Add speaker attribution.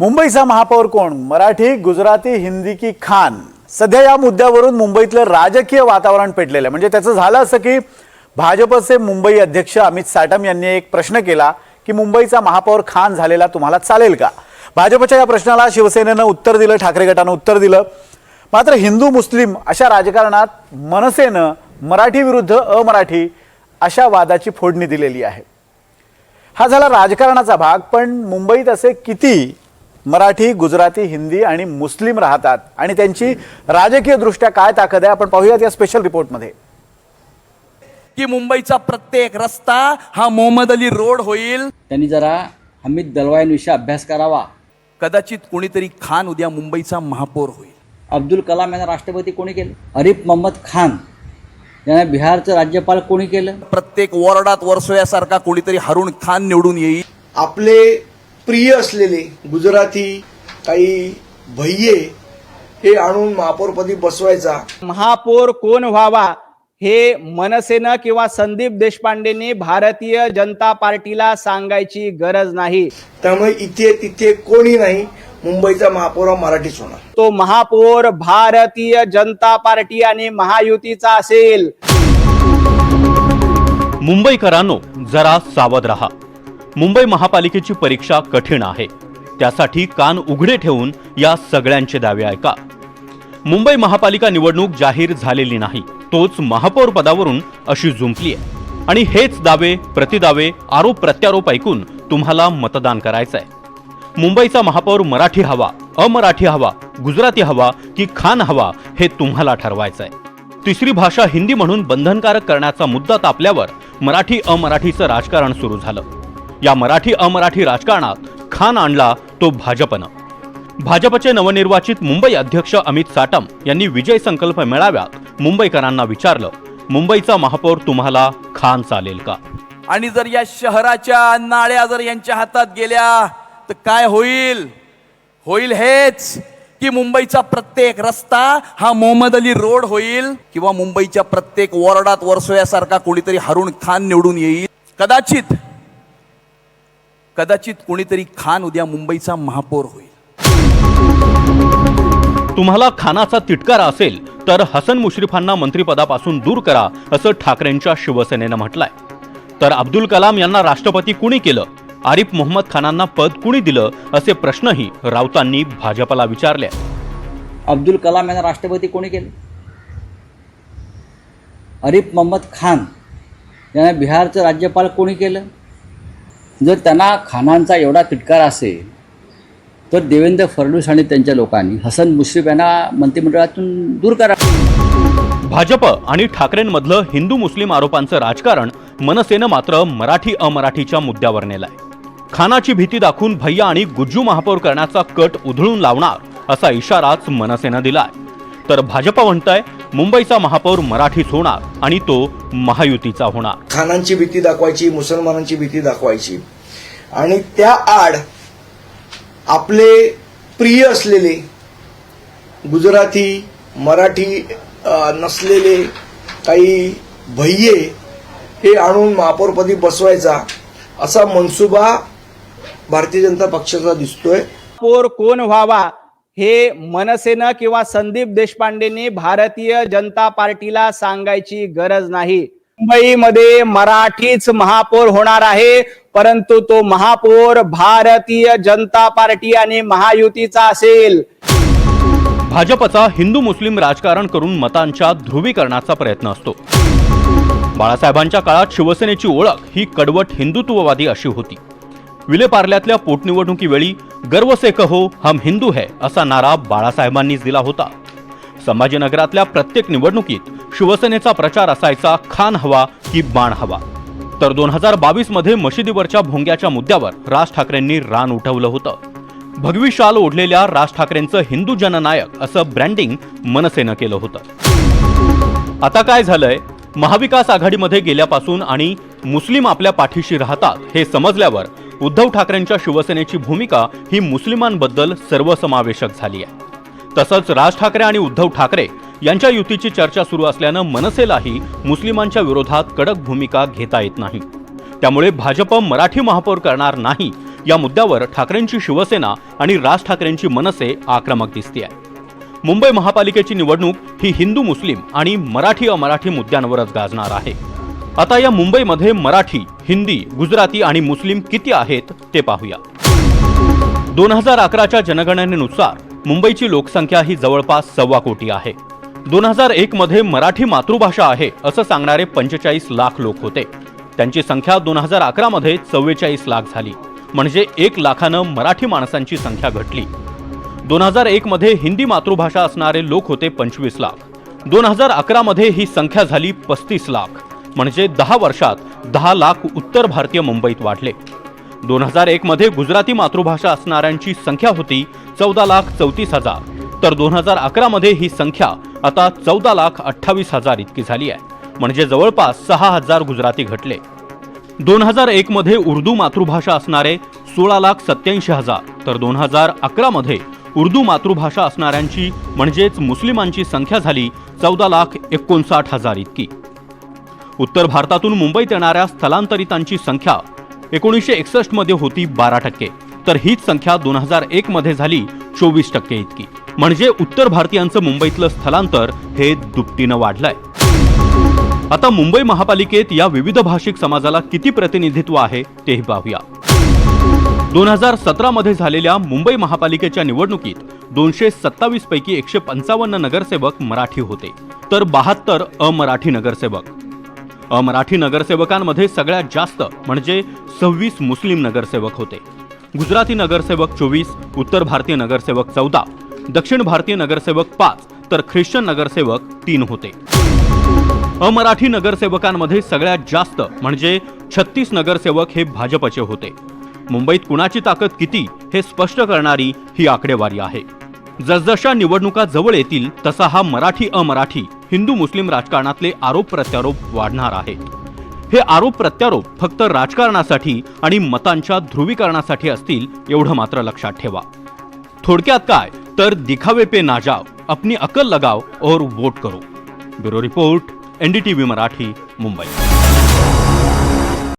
Speaker 1: मुंबईचा महापौर कोण? मराठी गुजराती हिंदी की खान? सध्या या मुद्द्यावरून मुंबईतलं राजकीय वातावरण पेटलेलं आहे. म्हणजे त्याचं झालं असं की भाजपचे मुंबई अध्यक्ष अमित साटम यांनी एक प्रश्न केला की मुंबईचा महापौर खान झालेला तुम्हाला चालेल का? भाजपच्या या प्रश्नाला शिवसेनेनं उत्तर दिलं ठाकरे गटानं उत्तर दिलं. मात्र हिंदू मुस्लिम अशा राजकारणात मनसेनं मराठी विरुद्ध अमराठी अशा वादाची फोडणी दिलेली आहे. हा झाला राजकारणाचा भाग पण मुंबईत असे किती मराठी गुजराती हिंदी आणि मुस्लिम राहतात. आणि त्यांची राजकीय दृष्ट्या काय ताकद आहे आपण पाहूयात या स्पेशल रिपोर्टमध्ये
Speaker 2: की मुंबईचा प्रत्येक रस्ता हा मोहम्मद अली रोड होईल.
Speaker 3: त्यांनी जरा हमीद दलवायांविषयी अभ्यास करावा.
Speaker 2: कदाचित कोणीतरी खान उद्या मुंबईचा महापौर होईल.
Speaker 3: अब्दुल कलाम यांना राष्ट्रपती कोणी केलं? अरिफ मोहम्मद खान. यांना बिहारचं राज्यपाल कोणी केलं?
Speaker 2: प्रत्येक वॉर्डात वर्सोयासारखा कोणीतरी हरुण खान निवडून येईल.
Speaker 4: आपले प्रिय असलेले गुजराती काही भय्ये हे आणून महापौरपदी बसवायचा.
Speaker 5: महापौर कोण व्हावा हे मनसेनं किंवा संदीप देशपांडेंनी भारतीय जनता पार्टीला सांगायची गरज नाही.
Speaker 4: त्यामुळे इथे तिथे कोणी नाही मुंबईचा महापौर हा मराठीच होणार.
Speaker 5: तो महापौर भारतीय जनता पार्टी आणि महायुतीचा असेल.
Speaker 6: मुंबईकरांनो जरा सावध रहा. मुंबई महापालिकेची परीक्षा कठीण आहे. त्यासाठी कान उघडे ठेवून या सगळ्यांचे दावे ऐका. मुंबई महापालिका निवडणूक जाहीर झालेली नाही तोच महापौर पदावरून अशी जुंपली आहे आणि हेच दावे प्रतिदावे आरोप प्रत्यारोप ऐकून तुम्हाला मतदान करायचंय. मुंबईचा महापौर मराठी हवा अमराठी हवा गुजराती हवा की खान हवा हे तुम्हाला ठरवायचंय. तिसरी भाषा हिंदी म्हणून बंधनकारक करण्याचा मुद्दा तापल्यावर मराठी अमराठीचं राजकारण सुरू झालं. या मराठी अमराठी राजकारणात खान आणला तो भाजपनं. भाजपचे नवनिर्वाचित मुंबई अध्यक्ष अमित साटम यांनी विजय संकल्प मेळाव्यात मुंबईकरांना विचारलं मुंबईचा महापौर तुम्हाला खान चालेल का?
Speaker 2: आणि जर या शहराच्या नाळ्या जर यांच्या हातात गेल्या तर काय होईल? होईल हेच की मुंबईचा प्रत्येक रस्ता हा मोहम्मद अली रोड होईल किंवा मुंबईच्या प्रत्येक वॉर्डात वर्सोयासारखा कोणीतरी हरुण खान निवडून येईल. कदाचित कदाचित कोणीतरी खान उद्या मुंबईचा महापौर होईल.
Speaker 6: तुम्हाला खानाचा तिटकारा असेल तर हसन मुश्रीफांना मंत्रिपदापासून दूर करा असं ठाकरेंच्या शिवसेनेनं म्हटलंय. तर अब्दुल कलाम यांना राष्ट्रपती कुणी केलं? आरिफ मोहम्मद खानांना पद कुणी दिलं? असे प्रश्नही राऊतांनी भाजपला विचारले.
Speaker 3: अब्दुल कलाम यांना राष्ट्रपती कोणी केलं? अरिफ मोहम्मद खान यांना बिहारचं राज्यपाल कोणी केलं? जर त्यांना खानांचा एवढा तिटकार असेल तर देवेंद्र फडणवीस आणि त्यांच्या लोकांनी हसन मुश्रीफ यांना मंत्रिमंडळातून दूर करा.
Speaker 6: भाजप आणि ठाकरेंमधलं हिंदू मुस्लिम आरोपांचं राजकारण मनसेनं मात्र मराठी अमराठीच्या मुद्द्यावर नेलाय. खानाची भीती दाखवून भैया आणि गुज्जू महापौर करण्याचा कट उधळून लावणार असा इशाराच मनसेनं दिलाय. तर भाजप म्हणतंय मुंबईचा महापौर मराठीच होणार आणि तो महायुतीचा होणार.
Speaker 4: खानांची भीती दाखवायची मुसलमानांची भीती दाखवायची. आणि त्या आड आपले प्रिय असलेले गुजराती मराठी नसलेले काही भय्ये हे आणून महापौरपदी बसवायचा असा मनसुबा भारतीय जनता पक्षाचा दिसतोय.
Speaker 5: महापौर कोण व्हावा? हे मनसेनं किंवा संदीप देशपांडेंनी भारतीय जनता पार्टीला सांगायची गरज नाही. मुंबईमध्ये मराठीच महापौर होणार आहे परंतु तो महापौर भारतीय जनता पार्टी आणि महायुतीचा असेल.
Speaker 6: भाजपचा हिंदू मुस्लिम राजकारण करून मतांच्या ध्रुवीकरणाचा प्रयत्न असतो. बाळासाहेबांच्या काळात शिवसेनेची ओळख ही कडवट हिंदुत्ववादी अशी होती. विलेपार्ल्यातल्या पोटनिवडणुकीवेळी गर्व से कहो हम हिंदू है असा नारा बाळासाहेबांनीच दिला होता. संभाजीनगरातल्या प्रत्येक निवडणुकीत शिवसेनेचा प्रचार असायचा खान हवा की बाण हवा. तर दोन हजार बावीसमध्ये मशिदीवरच्या भोंग्याच्या मुद्द्यावर राज ठाकरेंनी रान उठवलं होतं. भगवी शाल ओढलेल्या राज ठाकरेंचं हिंदू जननायक असं ब्रँडिंग मनसेनं केलं होतं. आता काय झालंय? महाविकास आघाडीमध्ये गेल्यापासून आणि मुस्लिम आपल्या पाठीशी राहतात हे समजल्यावर उद्धव ठाकरेंच्या शिवसेनेची भूमिका ही मुस्लिमांबद्दल सर्वसमावेशक झाली आहे. तसंच राज ठाकरे आणि उद्धव ठाकरे यांच्या युतीची चर्चा सुरू असल्यानं मनसेलाही मुस्लिमांच्या विरोधात कडक भूमिका घेता येत नाही. त्यामुळे भाजप मराठी महापौर करणार नाही या मुद्द्यावर ठाकरेंची शिवसेना आणि राज ठाकरेंची मनसे आक्रमक दिसते मुंबई महापालिकेची निवडणूक ही हिंदू मुस्लिम आणि मराठी अमराठी मुद्द्यांवरच गाजणार आहे. आता या मुंबईमध्ये मराठी हिंदी गुजराती आणि मुस्लिम किती आहेत ते पाहूया. दोन हजार अकराच्या जनगणनेनुसार मुंबईची लोकसंख्या ही जवळपास सव्वा कोटी आहे. दोन हजार एक मध्ये मराठी मातृभाषा आहे असं सांगणारे पंचेचाळीस लाख लोक होते. त्यांची संख्या दोन हजार अकरा मध्ये चव्वेचाळीस लाख झाली. म्हणजे एक लाखानं मराठी माणसांची संख्या घटली. दोन हजार एक मध्ये हिंदी मातृभाषा असणारे लोक होते पंचवीस लाख. दोन हजार अकरा मध्ये ही संख्या झाली पस्तीस लाख. म्हणजे दहा वर्षात दहा लाख उत्तर भारतीय मुंबईत वाढले. दोन हजार एकमध्ये गुजराती मातृभाषा असणाऱ्यांची संख्या होती चौदा लाख चौतीस हजार. तर दोन हजार अकरामध्ये ही संख्या आता चौदा लाख अठ्ठावीस हजार इतकी झाली आहे. म्हणजे जवळपास सहा हजार गुजराती घटले. दोन हजार एकमध्ये उर्दू मातृभाषा असणारे सोळा लाख सत्याऐंशी हजार. तर दोन हजार अकरामध्ये उर्दू मातृभाषा असणाऱ्यांची म्हणजेच मुस्लिमांची संख्या झाली चौदा लाख एकोणसाठ हजार इतकी. उत्तर भारतातून मुंबईत येणाऱ्या स्थलांतरितांची संख्या एकोणीसशे एकसष्टमध्ये होती बारा टक्के. तर हीच संख्या दोन हजार एक मध्ये झाली चोवीस टक्के इतकी. म्हणजे उत्तर भारतीयांचं मुंबईतलं स्थलांतर हे दुपटीनं वाढलंय. आता मुंबई महापालिकेत या विविध भाषिक समाजाला किती प्रतिनिधित्व आहे तेही पाहूया. दोन हजार सतरा मध्ये झालेल्या मुंबई महापालिकेच्या निवडणुकीत दोनशे सत्तावीस पैकी एकशे पंचावन्न नगरसेवक मराठी होते. तर बहात्तर अमराठी नगरसेवक. अमराठी नगरसेवकांमध्ये सगळ्यात जास्त म्हणजे सव्वीस मुस्लिम नगरसेवक होते. गुजराती नगरसेवक चोवीस उत्तर भारतीय नगरसेवक चौदा दक्षिण भारतीय नगरसेवक पाच तर ख्रिश्चन नगरसेवक तीन होते. अमराठी नगरसेवकांमध्ये सगळ्यात जास्त म्हणजे छत्तीस नगरसेवक हे भाजपचे होते. मुंबईत कुणाची ताकद किती हे स्पष्ट करणारी ही आकडेवारी आहे. जसजशा निवडणुका जवळ येतील तसा हा मराठी अमराठी हिंदू मुस्लिम राजकारणातले आरोप प्रत्यारोप वाढणार आहेत. हे आरोप प्रत्यारोप फक्त राजकारणासाठी आणि मतांच्या ध्रुवीकरणासाठी असतील एवढं मात्र लक्षात ठेवा. थोडक्यात काय? तर दिखावे पे ना जाओ अपनी अकल लगाओ और वोट करो. Bureau report NDTV Marathi Mumbai.